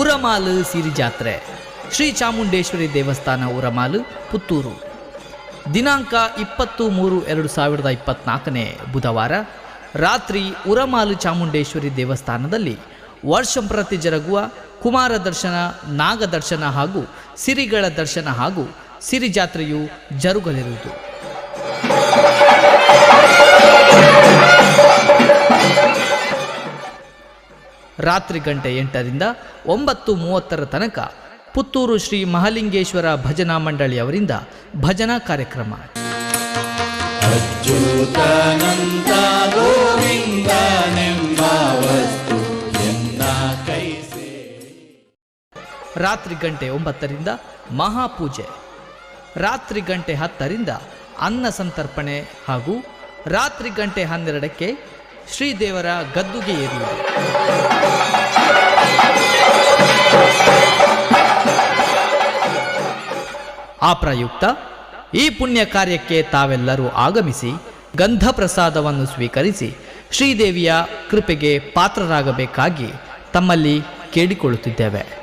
ಉರಮಾಲು ಸಿರಿ ಜಾತ್ರೆ ಶ್ರೀ ಚಾಮುಂಡೇಶ್ವರಿ ದೇವಸ್ಥಾನ ಉರಮಾಲು ಪುತ್ತೂರು. ದಿನಾಂಕ ಇಪ್ಪತ್ತು ಮೂರು ಎರಡು ಸಾವಿರದ ಇಪ್ಪತ್ನಾಲ್ಕನೇ ಬುಧವಾರ, ರಾತ್ರಿ ಉರಮಾಲು ಚಾಮುಂಡೇಶ್ವರಿ ದೇವಸ್ಥಾನದಲ್ಲಿ ವರ್ಷಂಪ್ರತಿ ಜರುಗುವ ಕುಮಾರ ದರ್ಶನ, ನಾಗ ದರ್ಶನ ಹಾಗೂ ಸಿರಿಗಳ ದರ್ಶನ ಹಾಗೂ ಸಿರಿ ಜಾತ್ರೆಯು ಜರುಗಲಿರುವುದು. ರಾತ್ರಿ ಗಂಟೆ ಎಂಟರಿಂದ ಒಂಬತ್ತು ಮೂವತ್ತರ ತನಕ ಪುತ್ತೂರು ಶ್ರೀ ಮಹಾಲಿಂಗೇಶ್ವರ ಭಜನಾ ಮಂಡಳಿಯವರಿಂದ ಭಜನಾ ಕಾರ್ಯಕ್ರಮ. ರಾತ್ರಿ ಗಂಟೆ ಒಂಬತ್ತರಿಂದ ಮಹಾಪೂಜೆ. ರಾತ್ರಿ ಗಂಟೆ ಹತ್ತರಿಂದ ಅನ್ನ ಸಂತರ್ಪಣೆ ಹಾಗೂ ರಾತ್ರಿ ಗಂಟೆ ಹನ್ನೆರಡಕ್ಕೆ ಶ್ರೀದೇವರ ಗದ್ದುಗೆ ಏರಿದೆ ಆ ಪ್ರಯುಕ್ತ, ಈ ಪುಣ್ಯ ಕಾರ್ಯಕ್ಕೆ ತಾವೆಲ್ಲರೂ ಆಗಮಿಸಿ ಗಂಧ ಪ್ರಸಾದವನ್ನು ಸ್ವೀಕರಿಸಿ ಶ್ರೀದೇವಿಯ ಕೃಪೆಗೆ ಪಾತ್ರರಾಗಬೇಕಾಗಿ ತಮ್ಮಲ್ಲಿ ಕೇಳಿಕೊಳ್ಳುತ್ತಿದ್ದೇವೆ.